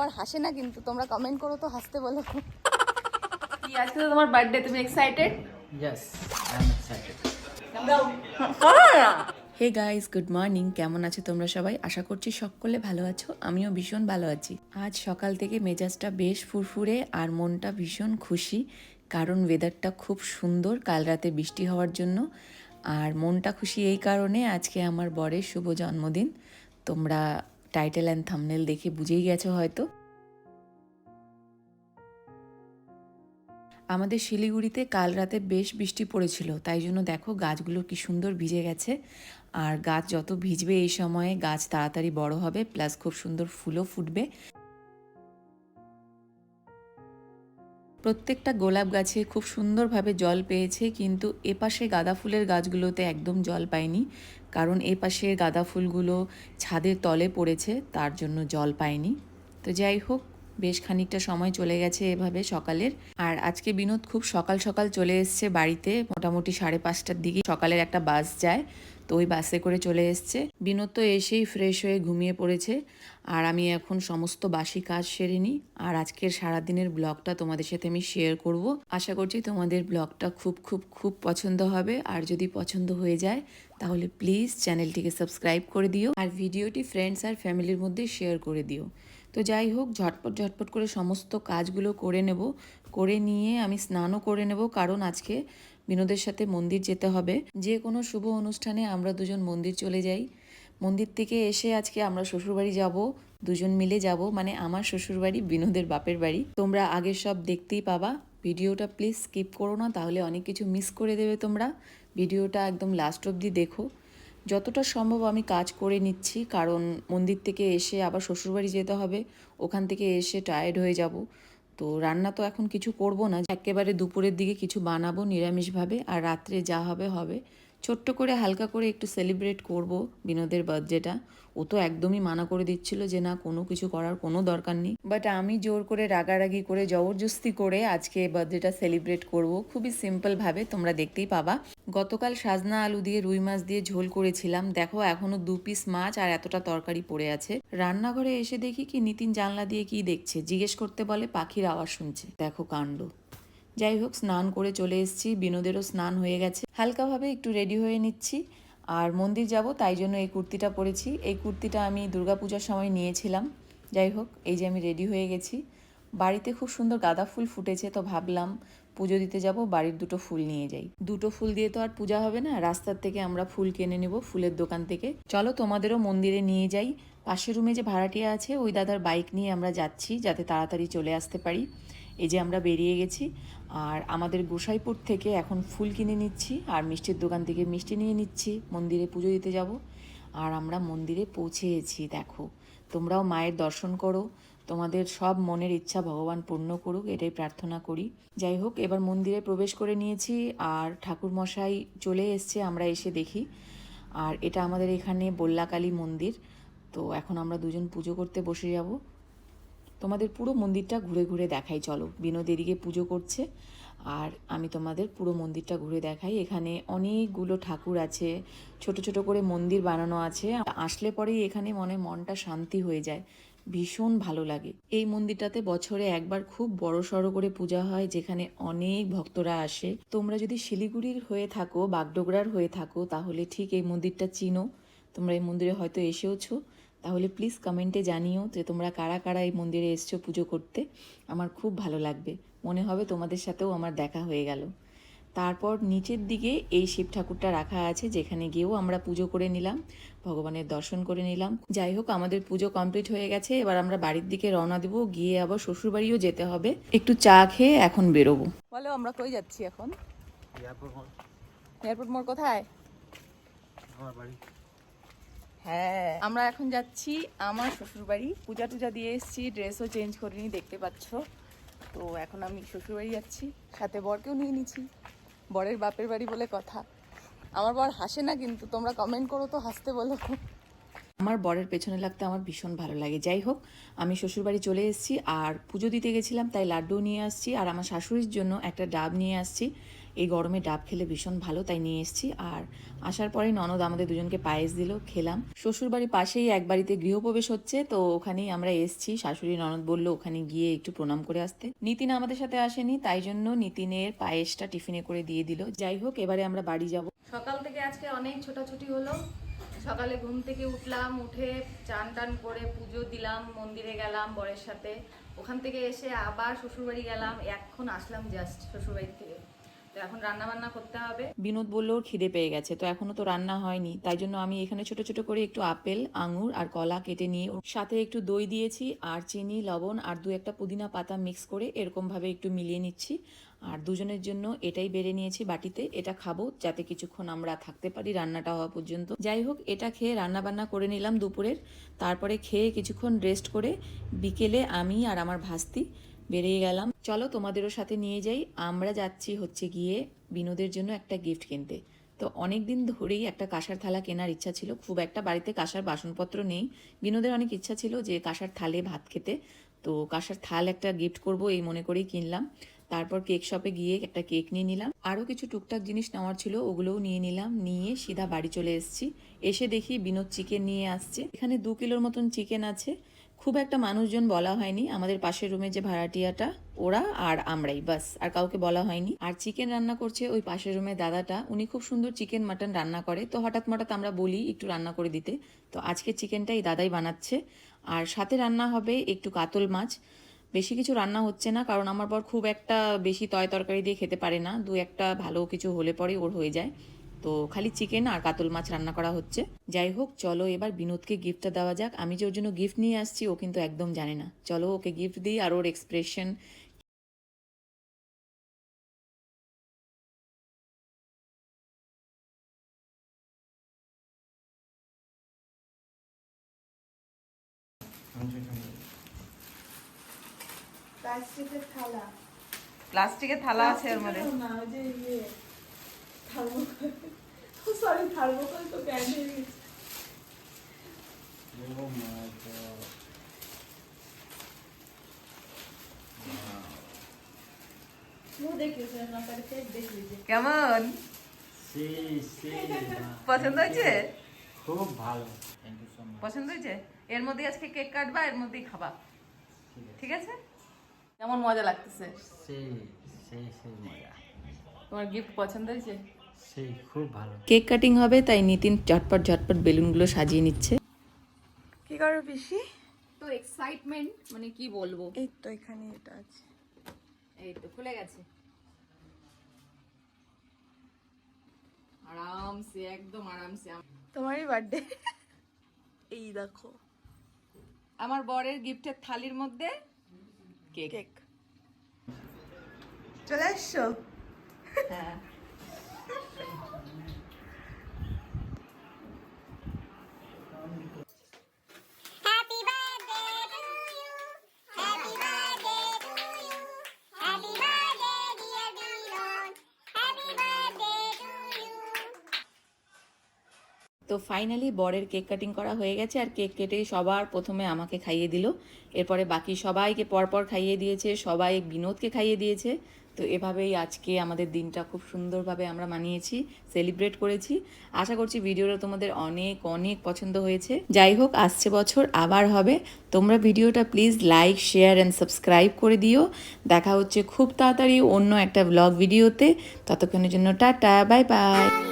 বর হাসে না কিন্তু তোমরা কমেন্ট করো তো হাসতে বলো। আজকে তো তোমার বার্থডে তুমি excited excited. Hey guys good morning কেমন আছো তোমরা সবাই? আশা করছি সকলে ভালো আছো আমিও ভীষণ ভালো আছি। আজ সকাল থেকে মেজাজটা বেশ ফুরফুরে আর মনটা ভীষণ খুশি কারণ ওয়েদারটা খুব সুন্দর কাল রাতে বৃষ্টি হওয়ার জন্য। আর মনটা খুশি এই কারণে আজকে আমার বরের শুভ জন্মদিন। তোমরা টাইটেল অ্যান্ড থামনেল দেখে বুঝেই গেছো হয়তো? আমাদের শিলিগুড়িতে কাল রাতে বেশ বৃষ্টি পড়েছিল, তাই জন্য দেখো গাছগুলো কি সুন্দর ভিজে গেছে। আর গাছ যত ভিজবে এই সময়ে গাছ তাড়াতাড়ি বড় হবে প্লাস খুব সুন্দর ফুলও ফুটবে। প্রত্যেকটা গোলাপ গাছে খুব সুন্দরভাবে জল পেয়েছে, কিন্তু এপাশে গাঁদা ফুলের গাছগুলোতে একদম জল পায়নি। কারণ এপাশে গাঁদা ফুলগুলো ছাদের তলে পড়েছে, তার জন্য জল পায়নি। তো যাই হোক, বেশ খানিকটা সময় চলে গেছে এভাবে সকালের। আর আজকে বিনোদ খুব সকাল সকাল চলে এসছে বাড়িতে। মোটামুটি সাড়ে পাঁচটার দিকে সকালের একটা বাস যায়। তো ওই বাসে করে চলে এসছে। বিনোদ তো এসেই ফ্রেশ হয়ে ঘুমিয়ে পড়েছে। আর আমি এখন সমস্ত বাসি কাজ সেরে নিই। আর আজকের সারাদিনের ব্লগটা তোমাদের সাথে আমি শেয়ার করব। আশা করছি তোমাদের ব্লগটা খুব খুব খুব পছন্দ হবে। আর যদি পছন্দ হয়ে যায়, তাহলে প্লিজ চ্যানেলটিকে সাবস্ক্রাইব করে দিও। আর ভিডিওটি ফ্রেন্ডস আর ফ্যামিলির মধ্যে শেয়ার করে দিও। তো যাই হোক, ঝটপট ঝটপট করে সমস্ত কাজগুলো করে নেব। করে নিয়ে আমি স্নানও করে নেব। কারণ আজকে বিনোদের সাথে মন্দির যেতে হবে। যে কোনো শুভ অনুষ্ঠানে আমরা দুজন মন্দির চলে যাই। মন্দির থেকে এসে আজকে আমরা শ্বশুরবাড়ি যাব, দুজন মিলে যাব। মানে আমার শ্বশুরবাড়ি, বিনোদের বাপের বাড়ি। তোমরা আগের সব দেখতেই পাবা। ভিডিওটা প্লিজ স্কিপ করো না, তাহলে অনেক কিছু মিস করে দেবে তোমরা। ভিডিওটা একদম লাস্ট অবধি দেখো। যতটা সম্ভব আমি কাজ করে নিচ্ছি, কারণ মন্দির থেকে এসে আবার শ্বশুরবাড়ি যেতে হবে। ওখান থেকে এসে টায়ার্ড হয়ে যাব। তো রান্না তো এখন কিছু করব না। একেবারে দুপুরের দিকে কিছু বানাবো নিরামিষভাবে আর রাত্রে যা হবে হবে। ছোট্ট করে হালকা করে একটু সেলিব্রেট করব বিনোদের বার্থডেটা। ও তো একদমই মানা করে দিচ্ছিল যে, না, কোনো কিছু করার কোনো দরকার নেই। বাট আমি জোর করে রাগারাগি করে, জবরদস্তি করে আজকে বার্থডেটা সেলিব্রেট করব। খুবই সিম্পলভাবে তোমরা দেখতেই পাবা। গতকাল সাজনা আলু দিয়ে, রুই মাছ দিয়ে ঝোল করেছিলাম। দেখো, এখনও দু পিস মাছ আর এতটা তরকারি পড়ে আছে। রান্নাঘরে এসে দেখি কি, নিতিন জানলা দিয়ে কি দেখছে? জিজ্ঞেস করতে বলে, পাখির আওয়াজ শুনছে। দেখো কাণ্ড। যাই হোক, স্নান করে চলে এসেছি। বিনোদেরও স্নান হয়ে গেছে। হালকাভাবে একটু রেডি হয়ে নিচ্ছি। আর মন্দির যাব, তাই জন্য এই কুর্তিটা পরেছি। এই কুর্তিটা আমি দুর্গাপূজার সময় নিয়েছিলাম। যাই হোক, এই যে আমি রেডি হয়ে গেছি। বাড়িতে খুব সুন্দর গাঁদা ফুল ফুটেছে, তো ভাবলাম পুজো দিতে যাব, বাড়ির দুটো ফুল নিয়ে যাই। দুটো ফুল দিয়ে তো আর পূজা হবে না। রাস্তার থেকে আমরা ফুল কিনে নেব, ফুলের দোকান থেকে। চলো, তোমাদেরও মন্দিরে নিয়ে যাই। পাশের রুমে যে ভাড়াটিয়া আছে, ওই দাদার বাইক নিয়ে আমরা যাচ্ছি, যাতে তাড়াতাড়ি চলে আসতে পারি। এই যে আমরা বেরিয়ে গেছি, আর আমাদের গোসাইপুর থেকে এখন ফুল কিনে নিচ্ছি, আর মিষ্টির দোকান থেকে মিষ্টি নিয়ে নিচ্ছি, মন্দিরে পুজো দিতে যাব। আর আমরা মন্দিরে পৌঁছেছি, দেখো। তোমরাও মায়ের দর্শন করো, তোমাদের সব মনের ইচ্ছা ভগবান পূর্ণ করুক, এটাই প্রার্থনা করি। যাই হোক, এবার মন্দিরে প্রবেশ করে নিয়েছি, আর ঠাকুর মশাই চলে এসছে, আমরা এসে দেখি। আর এটা আমাদের এখানে বল্লাকালী মন্দির, তো এখন আমরা দুজন পুজো করতে বসে যাব। তোমাদের পুরো মন্দিরটা ঘুরে ঘুরে দেখাই, চলো। বিনোদ এদিকে পুজো করছে, আর আমি তোমাদের পুরো মন্দিরটা ঘুরে দেখাই। এখানে অনেকগুলো ঠাকুর আছে, ছোট ছোট করে মন্দির বানানো আছে। আসলে পরেই এখানে মনে মনটা শান্তি হয়ে যায়, ভীষণ ভালো লাগে। এই মন্দিরটাতে বছরে একবার খুব বড় সড়ো করে পূজা হয়, যেখানে অনেক ভক্তরা আসে। তোমরা যদি শিলিগুড়ির হয়ে থাকো, বাগডোগরার হয়ে থাকো, তাহলে ঠিক এই মন্দিরটা চিনো। তোমরা এই মন্দিরে হয়তো এসেওছো। তাহলে প্লিজ কমেন্টে জানিও যে তোমরা কারা কারা এই মন্দিরে এসছো পুজো করতে। আমার খুব ভালো লাগবে। মনে হবে তোমাদের সাথেও আমার দেখা হয়ে গেল। তারপর নিচের দিকে এই শিব ঠাকুরটা রাখা আছে যেখানে গিয়েও আমরা পুজো করে নিলাম ভগবানের দর্শন করে নিলাম। যাই হোক আমাদের পুজো কমপ্লিট হয়ে গেছে। এবার আমরা বাড়ির দিকে রওনা দেবো গিয়ে আবার শ্বশুরবাড়িও যেতে হবে। একটু চা খেয়ে এখন বেরোবো। বলো আমরা কই যাচ্ছি এখন? এয়ারপোর্ট মোড় কোথায়? আমার বাড়ি। হ্যাঁ। আমরা এখন যাচ্ছি আমার শ্বশুরবাড়ি। পূজা টুজা দিয়ে এসেছি, ড্রেসও চেঞ্জ করিনি দেখতে পাচ্ছ। তো এখন আমি শ্বশুরবাড়ি যাচ্ছি, সাথে বরকেও নিয়ে নিচ্ছি। বরের বাপের বাড়ি বলে কথা। আমার বর হাসে না, কিন্তু তোমরা কমেন্ট করো তো হাসতে বলো। আমার বরের পেছনে লাগতে আমার ভীষণ ভালো লাগে। যাই হোক, আমি শ্বশুরবাড়ি চলে এসেছি আর পুজো দিতে গেছিলাম, তাই লাড্ডু নিয়ে আসছি আর আমার শাশুড়ির জন্য একটা ডাব নিয়ে আসছি। এই গরমে ডাব খেলে ভীষণ ভালো, তাই নিয়ে এসেছি আর আসার পরেই ননদ আমাদের দুজনকে পায়েস দিল, খেলাম। শ্বশুরবাড়ির পাশেই এক বাড়িতে গৃহপ্রবেশ হচ্ছে, তো ওখানেই আমরা এসেছি। শাশুড়ি ননদ বলল, ওখানে গিয়ে একটু প্রণাম করে আসতে। নিতিন আমাদের সাথে আসেনি, তাই জন্য নিতিনের পায়েসটা টিফিনে করে দিয়ে দিল। যাই হোক, এবারে আমরা বাড়ি যাব। সকাল থেকে আজকে অনেক ছোটাছুটি হলো। সকালে ঘুম থেকে উঠলাম, উঠে চান টান করে পুজো দিলাম, মন্দিরে গেলাম বরের সাথে। ওখান থেকে এসে আবার শ্বশুরবাড়ি গেলাম, এখন আসলাম জাস্ট শ্বশুরবাড়ি থেকে। তো এখন রান্না বান্না করতে হবে। বিনোদ বলল, খিদে পেয়ে গেছে। তো এখনও তো রান্না হয়নি, তাই জন্য আমি এখানে ছোট ছোট করে একটু আপেল, আঙুর আর কলা কেটে নিয়ে সাথে একটু দই দিয়েছি, আর চিনি, লবণ আর দু একটা পুদিনা পাতা মিক্স করে এরকম ভাবে একটু মিলিয়ে নিচ্ছি। আর দুজনের জন্য এটাই বেড়ে নিয়েছি বাটিতে, এটা খাব যাতে কিছুক্ষণ আমরা থাকতে পারি রান্নাটা হওয়া পর্যন্ত। যাই হোক, এটা খেয়ে রান্না বান্না করে নিলাম দুপুরের। তারপরে খেয়ে কিছুক্ষণ রেস্ট করে বিকেলে আমি আর আমার ভাস্তি বেরিয়ে গেলাম। চলো তোমাদেরও সাথে নিয়ে যাই। আমরা যাচ্ছি হচ্ছে গিয়ে বিনোদের জন্য একটা গিফট কিনতে। তো অনেক দিন ধরেই একটা কাঁসার থালা কেনার ইচ্ছা ছিল। খুব একটা বাড়িতে কাঁসার বাসনপত্র নেই। বিনোদের অনেক ইচ্ছা ছিল যে কাঁসার থালে ভাত খেতে। তো কাঁসার থাল একটা গিফট করব এই মনে করেই কিনলাম। তারপর কেক শপে গিয়ে একটা কেক নিয়ে নিলাম। আরও কিছু টুকটাক জিনিস নেওয়ার ছিল, ওগুলোও নিয়ে নিলাম, নিয়ে সিধা বাড়ি চলে এসেছি। এসে দেখি বিনোদ চিকেন নিয়ে আসছে। এখানে দু কিলোর মতন চিকেন আছে। খুব একটা মানুষজন বলা হয়নি, আমাদের পাশের রুমে যে ভাড়াটিয়াটা, ওরা আর আমরাই বাস আর কাউকে বলা হয়নি। আর চিকেন রান্না করছে ওই পাশের রুমে দাদাটা, উনি খুব সুন্দর চিকেন মাটন রান্না করে। তো হঠাৎ মঠাৎ আমরা বলি একটু রান্না করে দিতে। তো আজকে চিকেনটাই দাদাই বানাচ্ছে। আর সাথে রান্না হবে একটু কাতল মাছ। বেশি কিছু রান্না হচ্ছে না, কারণ আমার বর খুব একটা বেশি তয় তরকারি দিয়ে খেতে পারে না। দু একটা ভালো কিছু হলে পরে ওর হয়ে যায়। তো খালি চিকেন আর কাতল মাছ রান্না করা হচ্ছে। যাই হোক, চলো এবার বিনোদকে গিফটটা দেওয়া যাক। আমি যে ওর জন্য গিফট নিয়ে আসছি, ও কিন্তু একদম জানে না। চলো ওকে গিফট দিই আর ওর এক্সপ্রেশন প্লাস্টিকের থালা। প্লাস্টিকের থালা আছে এর মধ্যে। না যে ইয়ে থার্মোকল। সরি থার্মোকল তো ইয়ে। oh কেমন? হ্যাঁ। পছন্দ হয়েছে? খুব ভালো। পছন্দ হয়েছে? এর মধ্যে আজকে কেক কাটবা এর মধ্যেই খাবা। ঠিক আছে? কেমন মজা লাগতেছে? সেই সেই সেই মজা। তোমার গিফট পছন্দ হয়েছে? সেই খুব ভালো। কেক কাটিং হবে তাই নিতিন ঝটপট ঝটপট বেলুনগুলো সাজিয়ে নিচ্ছে। কি করো পিসি? তো এক্সাইটমেন্ট মানে কি বলব? এই তো এখানে এটা আছে। এই তো খুলে গেছে। আরামসে একদম আরামসে। তোমারই বার্থডে এই দেখো। আমার বরের গিফটের থালির মধ্যে কেক। কেক। চলে আসছো হ্যাঁ। তো ফাইনালি বরের কেক কাটিং করা হয়ে গেছে আর কেক কেটে সবার প্রথমে আমাকে খাইয়ে দিল। এরপরে বাকি সবাইকে পরপর খাইয়ে দিয়েছে, সবাই বিনোদকে খাইয়ে দিয়েছে। তো এভাবেই আজকে আমাদের দিনটা খুব সুন্দরভাবে আমরা মানিয়েছি সেলিব্রেট করেছি। আশা করছি ভিডিওটা তোমাদের অনেক অনেক পছন্দ হয়েছে। যাই হোক, আসছে বছর, আবার হবে। তোমরা ভিডিওটা please like share and subscribe করে দিও। দেখা হচ্ছে খুব তাড়াতাড়ি অন্য একটা ব্লগ ভিডিওতে ততক্ষণের জন্য টাটা বাই বাই